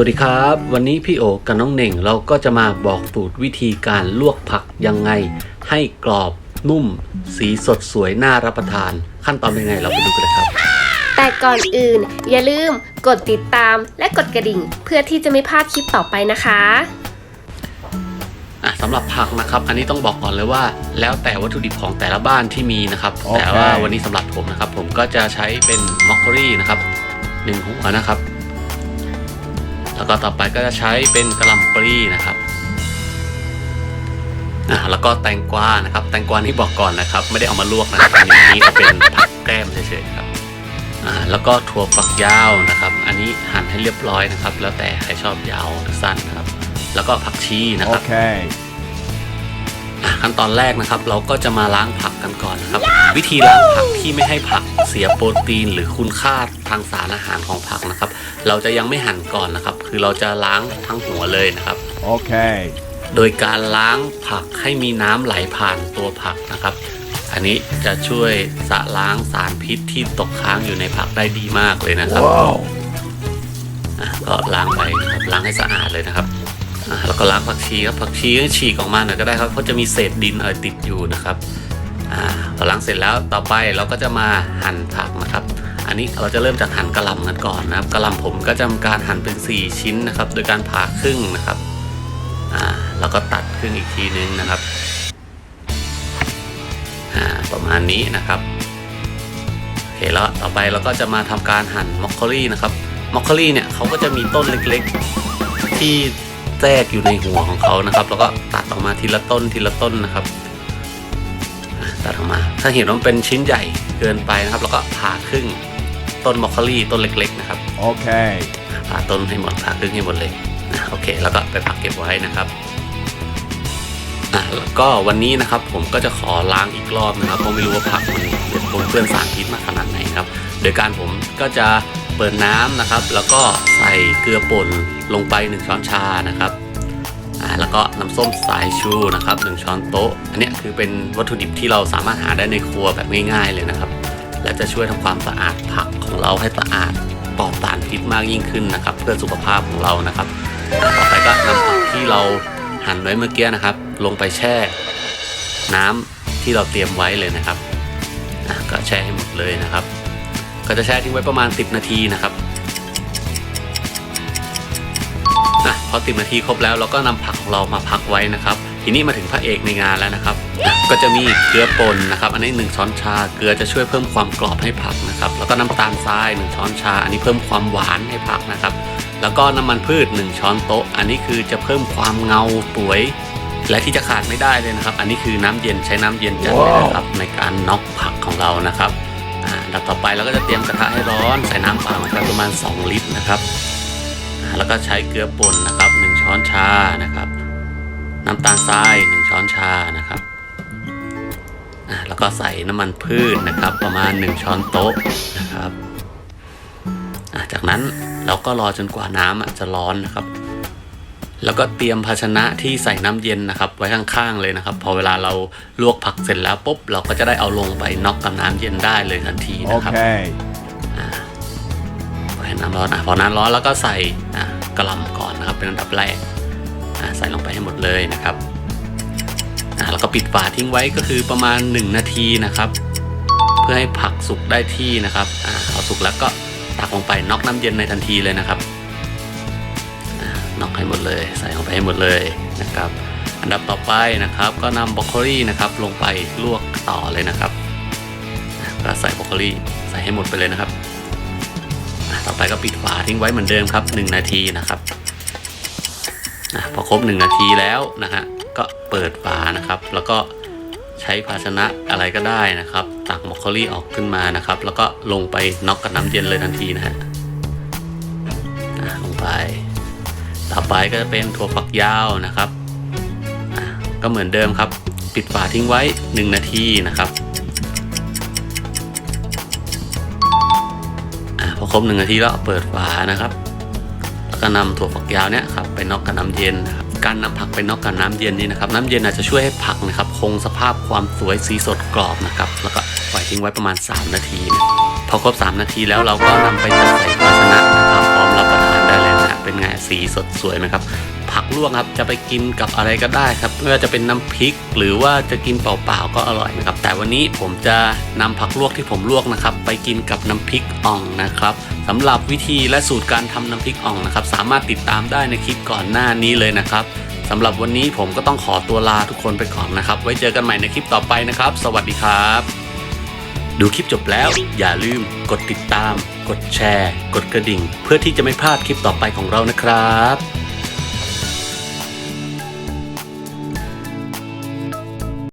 วัสดีครับ วันนี้พี่โอกับน้องเน่งเราก็จะมาบอกสูตรวิธีการลวกผักยังไง ให้กรอบนุ่ม สีสดสวยน่ารับประทาน ขั้นตอนเป็นไงเราไปดูกันเลยครับ แต่ก่อนอื่น อย่าลืมกดติดตามและกดกระดิ่ง เพื่อที่จะไม่พลาดคลิปต่อไปนะคะอะสำหรับผักนะครับ อันนี้ต้องบอกก่อนเลยว่า แล้วแต่วัตถุดิบของแต่ละบ้านที่มีนะครับโอเคแต่ว่าวันนี้สำหรับผมนะครับ ผมก็จะใช้เป็นมอคโครี่นะครับหนึ่งหัวนะครับ แล้วก็ต่อไปก็จะใช้เป็นกระหล่ำปลีนะครับนะแล้วก็แตงกวานะครับ แตงกวานี่บอกก่อนนะครับ ไม่ได้เอามาลวกนะครับอันนี้เอาเป็นผักแก้มเฉยๆครับอ่าแล้วก็ถั่วฝักยาวนะครับ อันนี้หั่นให้เรียบร้อยนะครับ แล้วแต่ใครชอบยาวหรือสั้นนะครับ แล้วก็ผักชีนะครับ Okay. อะขั้นตอนแรกนะครับ เราก็จะมาล้างผักกันก่อนนะครับ วิธีล้างผักที่ไม่ให้ผักเสียโปรตีน หรือคุณค่าทางสารอาหารของผักนะครับ เราจะยังไม่หั่นก่อนนะครับ คือเราจะล้างทั้งหัวเลยนะครับ Okay. โดยการล้างผักให้มีน้ำไหลผ่านตัวผักนะครับ อันนี้จะช่วยสะล้างสารพิษที่ตกค้างอยู่ในผักได้ดีมากเลยนะครับ Wow. อะก็ล้างไปนะครับล้างให้สะอาดเลยนะครับ อะแล้วก็ล้างผักชีครับผักชีก็ฉีกออกมาหน่อยก็ได้ครับเพราะจะมีเศษดินอะไรติดอยู่นะครับอ่าพอล้างเสร็จแล้วต่อไปเราก็จะมาหั่นผักนะครับ อันนี้เราจะเริ่มจากหั่นกระหล่ำกันก่อนนะครับกระหล่ำผมก็จะทำการหั่นเป็น 4 ชิ้นนะครับ โดยการผ่าครึ่งนะครับอ่าแล้วก็ตัดครึ่งอีกทีนึงนะครับอ่าประมาณนี้นะครับโอเคแล้วต่อไปเราก็จะมาทำการหั่นมอคโคลี่นะครับมอคคอรี่เนี่ยเขาก็จะมีต้นเล็กๆ ที่ แทรกอยู่ในหัวของเขานะครับ แล้วก็ตัดออกมาทีละต้นทีละต้นนะครับอะตัดออกมา ถ้าเห็นว่ามันเป็นชิ้นใหญ่เกินไปนะครับ แล้วก็ผ่าครึ่งต้นมอคคอรี่ต้นเล็ก ๆ นะครับ Okay. ผ่าต้นให้หมดผ่าครึ่งให้หมดเลยนะโอเค แล้วก็ไปพักเก็บไว้นะครับอะแล้วก็วันนี้นะครับผมก็จะขอล้างอีกรอบนะครับเพราะไม่รู้ว่าผักมันปนเปื้อนสารพิษมากขนาดไหนนะครับ โดยการผมก็จะ เปิดน้ำนะครับ แล้วก็ใส่เกลือป่นลงไป 1 ช้อนชานะครับอ่าแล้วก็น้ำส้มสายชูนะครับ 1 ช้อนโต๊ะ อันนี้คือเป็นวัตถุดิบที่เราสามารถหาได้ในครัวแบบง่ายๆเลยนะครับ และจะช่วยทำความสะอาดผักของเราให้สะอาดปลอดสารพิษมากยิ่งขึ้นนะครับ เพื่อสุขภาพของเรานะครับต่อไปก็นำผักที่เราหั่นไว้เมื่อกี้นะครับ ลงไปแช่ น้ำที่เราเตรียมไว้เลยนะครับอะก็แช่ให้หมดเลยนะครับ ก็จะแช่ทิ้งไว้ประมาณ 10 นาทีนะครับอะพอ 10 นาทีครบแล้วเราก็นำผักของเรามาพักไว้นะครับ ทีนี้มาถึงพระเอกในงานแล้วนะครับ ก็จะมีเกลือป่นนะครับ อันนี้ 1 ช้อนชา เกลือจะช่วยเพิ่มความกรอบให้ผักนะครับ แล้วก็น้ำตาลทราย 1 ช้อนชา อันนี้เพิ่มความหวานให้ผักนะครับ แล้วก็น้ำมันพืช 1 ช้อนโต๊ะ อันนี้คือจะเพิ่มความเงาสวยและที่จะขาดไม่ได้เลยนะครับ อันนี้คือน้ำเย็นใช้น้ำเย็นจัดเลยนะครับในการน็อกผักของเรานะครับ ดับต่อไปเราก็จะเตรียมกระทะให้ร้อนใส่น้ำเปล่าลงไปประมาณ 2 ลิตรนะครับแล้วก็ใช้เกลือป่นนะครับ1ช้อนชานะครับ น้ำตาลทราย 1 ช้อนชานะครับแล้วก็ใส่น้ำมันพืชนะครับ ประมาณ 1 ช้อนโต๊ะนะครับจากนั้นเราก็รอจนกว่าน้ำจะร้อนนะครับ แล้วก็เตรียมภาชนะที่ใส่น้ำเย็นนะครับ ไว้ข้างๆเลยนะครับ พอเวลาเราลวกผักเสร็จแล้วปุ๊บเราก็จะได้เอาลงไปน็อกกับน้ำเย็นได้เลยทันทีนะครับ Okay. ปล่อยให้น้ำร้อนอะพอน้ำร้อนแล้วก็ใส่อะกระหล่ำก่อนนะครับ เป็นอันดับแรกอะใส่ลงไปให้หมดเลยนะครับอะแล้วก็ปิดฝาทิ้งไว้ก็คือประมาณ 1 นาทีนะครับ เพื่อให้ผักสุกได้ที่นะครับอะพอสุกแล้วก็ตักลงไปน็อกน้ำเย็นในทันทีเลยนะครับอะ น็อกให้หมดเลย ใส่ลงไปให้หมดเลยนะครับ อันดับต่อไปนะครับก็นำบรอกโคลีนะครับลงไปลวกต่อเลยนะครับก็ใส่บรอกโคลีใส่ให้หมดไปเลยนะครับ ต่อไปก็ปิดฝาทิ้งไว้เหมือนเดิมครับ 1 นาทีนะครับพอครบ 1 นาทีแล้วนะฮะก็เปิดฝานะครับ แล้วก็ใช้ภาชนะอะไรก็ได้นะครับ ตักมอคโคลี่ออกขึ้นมานะครับ แล้วก็ลงไปน็อกกับน้ำเย็นเลยทันทีนะฮะลงไป ต่อไปก็จะเป็นถั่วฝักยาวนะครับ ก็เหมือนเดิมครับ ปิดฝาทิ้งไว้ 1 นาทีนะครับอพอครบหนึ่งนาทีแล้วเปิดฝานะครับแล้วก็นำถั่วฝักยาวเนี่ยครับไปน็อกกับน้ำเย็นนะครับการนำผักไปน็อกกับน้ำเย็นนี่นะครับน้ำเย็นอาจจะช่วยให้ผักนะครับคงสภาพความสวยสีสดกรอบนะครับแล้วก็ปล่อยทิ้งไว้ประมาณ 3 นาทีนะพอครบ 3 นาทีแล้วเราก็นำไปจัดใส่ภาชนะ เป็นไงสีสดสวยไหมครับ ผักลวกครับจะไปกินกับอะไรก็ได้ครับไม่ว่าจะเป็นน้ำพริก หรือว่าจะกินเปล่าๆก็อร่อยนะครับ แต่วันนี้ผมจะนำผักลวกที่ผมลวกนะครับ ไปกินกับน้ำพริกอ่องนะครับสำหรับวิธีและสูตรการทำน้ำพริกอ่องนะครับ สามารถติดตามได้ในคลิปก่อนหน้านี้เลยนะครับสำหรับวันนี้ผมก็ต้องขอตัวลาทุกคนไปก่อนนะครับ ไว้เจอกันใหม่ในคลิปต่อไปนะครับ สวัสดีครับ ดูคลิปจบแล้ว อย่าลืมกดติดตาม กดแชร์ กดกระดิ่ง เพื่อที่จะไม่พลาดคลิปต่อไปของเรานะครับ